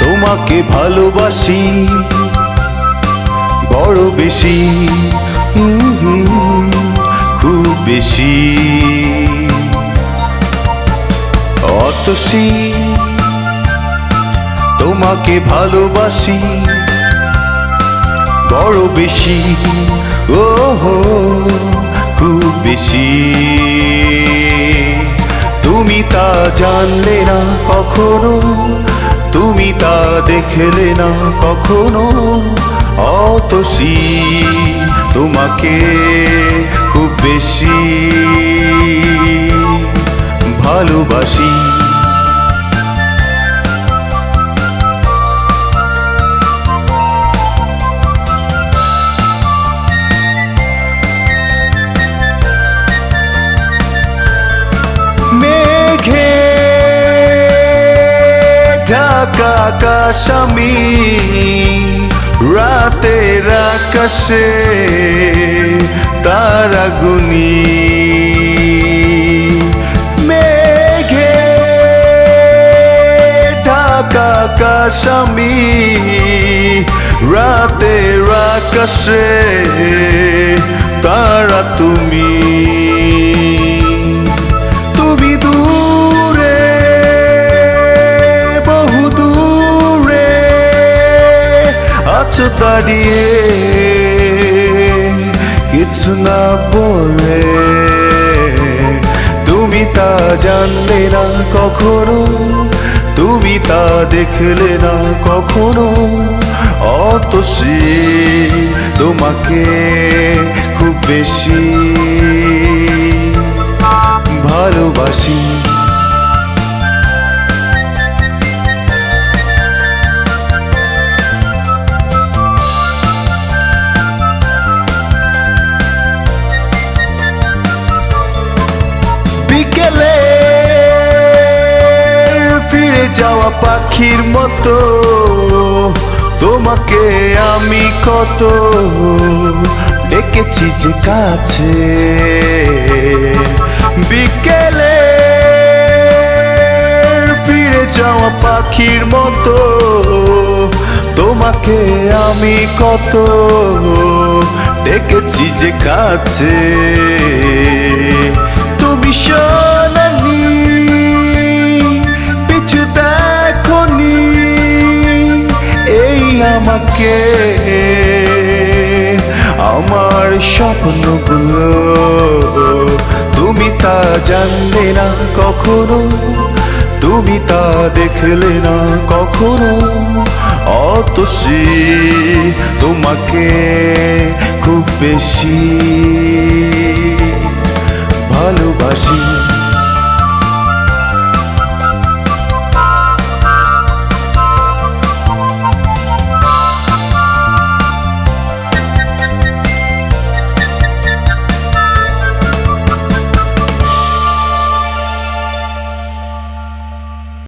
তোমাকে ভালোবাসি, বড় বেশি খুব বেশি। অতসী, তোমাকে ভালোবাসি, বড় বেশি ও হো খুব বেশি। জানলে না কখনো তুমি তা দেখলে না কখনো। অতসী তোমাকে খুব বেশি ভালোবাসি। ঢাকা আকাশ আমি রাতের আকাশে মেঘে ঢাকা আকাশ আমি রাতের আকাশে তারা তুমি। আছো দাঁড়িয়ে কিছু না বলে। তুমি তা জানলে না কখনো, তুমি তা দেখলে না কখনো। অত সে তোমাকে খুব বেশি ভালোবাসি। বিকেলে ফিরে যাওয়া পাখির মতো। তোমাকে আমি কত ডেকেছি যে কাছে। বিকেলে ফিরে যাওয়া পাখির মতো। তোমাকে আমি কত ডেকেছি যে কাছে। আমাকে। আমার স্বপ্নগুলো তুমি তা জানলে না কখনো, তুমি তা দেখলে না কখনো। অত তোমাকে খুব বেশি